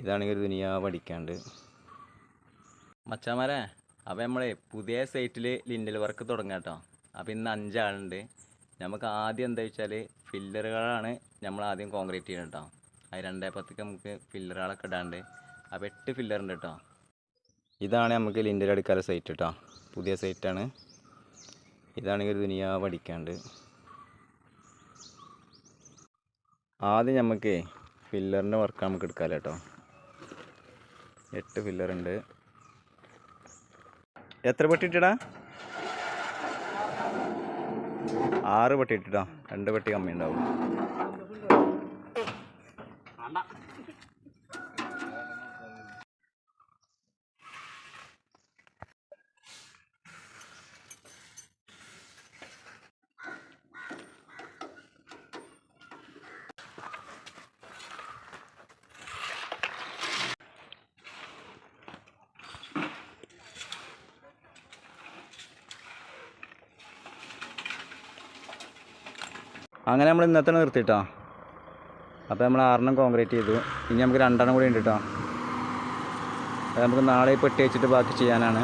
ഇതാണെങ്കിൽ ഒരു ദുനിയാ പഠിക്കാണ്ട്. മച്ചാമാരെ അപ്പോൾ നമ്മളെ പുതിയ സൈറ്റിൽ ലിൻഡൽ വർക്ക് തുടങ്ങാം കേട്ടോ അപ്പോൾ ഇന്ന് അഞ്ചാളുണ്ട്. നമുക്ക് ആദ്യം എന്താ വെച്ചാൽ ഫില്ലറുകളാണ് നമ്മൾ ആദ്യം കോൺക്രീറ്റ് ചെയ്യണം കേട്ടോ അത് രണ്ടേ പത്തേക്ക് നമുക്ക് ഫില്ലറുകളൊക്കെ ഇടാണ്ട്. അപ്പോൾ എട്ട് ഫില്ലറുണ്ട് കേട്ടോ ഇതാണ് നമുക്ക് ലിൻഡൽ എടുക്കാനുള്ള സൈറ്റ് കേട്ടോ പുതിയ സൈറ്റാണ് ഇതാണെങ്കിൽ ഒരു ദുനിയാ പഠിക്കാണ്ട്. ആദ്യം നമുക്ക് ഫില്ലറിന്റെ വർക്ക് നമുക്ക് എടുക്കാമല്ലോ കേട്ടോ എട്ട് പില്ലറുണ്ട് എത്ര പെട്ടി ഇട്ടിടാ ആറ് പെട്ടി രണ്ട് പെട്ടി കമ്മി ഉണ്ടാവും അങ്ങനെ നമ്മൾ ഇന്നത്തെ നിർത്തിട്ടോ അപ്പോൾ നമ്മൾ ആറെണ്ണം കോൺക്രീറ്റ് ചെയ്തു. ഇനി നമുക്ക് രണ്ടെണ്ണം കൂടി ഉണ്ട് കേട്ടോ നമുക്ക് നാളെ പെട്ടി വെച്ചിട്ട് ബാക്കി ചെയ്യാനാണ്.